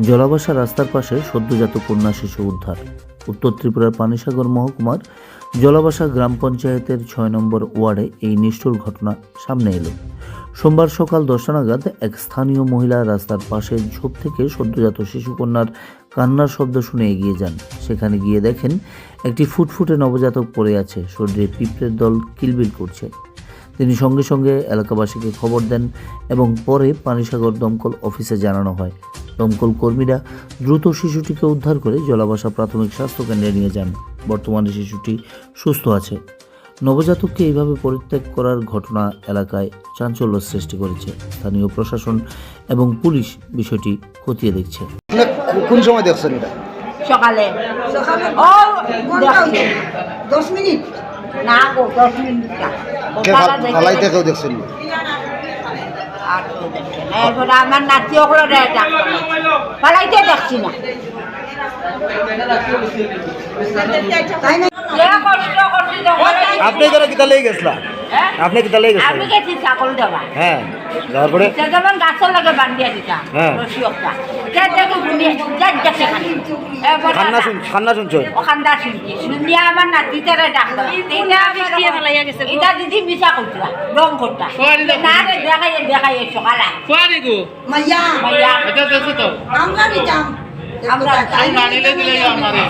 জলাবাসা রাস্তার পাশে সদ্যজাত কন্যা শিশু উদ্ধার। উত্তর ত্রিপুরার পানিসাগর মহকুমার জলাবাসা গ্রাম পঞ্চায়েতের ছয় নম্বর ওয়ার্ডে এই নিষ্ঠুর ঘটনা সামনে এলো। সোমবার সকাল দশটা নাগাদ এক স্থানীয় মহিলা রাস্তার পাশে ঝোপ থেকে সদ্যজাত শিশুকন্যার কান্নার শব্দ শুনে এগিয়ে যান। সেখানে গিয়ে দেখেন একটি ফুটফুটে নবজাতক পড়ে আছে। শরীরে পিঁপড়ের দল কিলবিল করছে। তিনি সঙ্গে সঙ্গে এলাকাবাসীকে খবর দেন এবং পরে পানিসাগর দমকল অফিসে জানানো হয়। দমকল কর্মীরা দ্রুত শিশুটিকে উদ্ধার করে জলাবাসা প্রাথমিক স্বাস্থ্য কেন্দ্রে নিয়ে যান। বর্তমানে শিশুটি সুস্থ আছে। নবজাতককে এইভাবে পরিত্যাগ করার ঘটনা এলাকায় চাঞ্চল্য সৃষ্টি করেছে। স্থানীয় প্রশাসন এবং পুলিশ বিষয়টি খতিয়ে দেখছে। কোন সময় দেখছেন এটা? সকালে। ও দেখছি। দশ মিনিট? না গো দশ মিনিট ফালাইতে কেউ দেখছেন না? আর কেউ দেখছে না। এরপরে আমার নাতি ওগুলো পালাইতে দেখছি না। আপনি করে কিতা লেগে গেছিলা? হ্যাঁ? আপনি কিতা লেগে আমি গেছি ছাগল দেওয়া। হ্যাঁ তারপরে সে যেমন গাছের লাগে বান্ধিয়া দিতাম হ্যাঁ। খান্না শুন খান্না শুনছো? ওখানটা শুনছি। শুনিয়া আমার নাতিটারে ডাকলো এইটা আমার এটা দিদি মিশা করছিলা রং করতা। না রে দেখাই দেখাই সকালে. মাইয়া। মাইয়া। এটা দেখো তো। আমরা নিতাম। আমরা আমি আনিলে দিলে আমারে।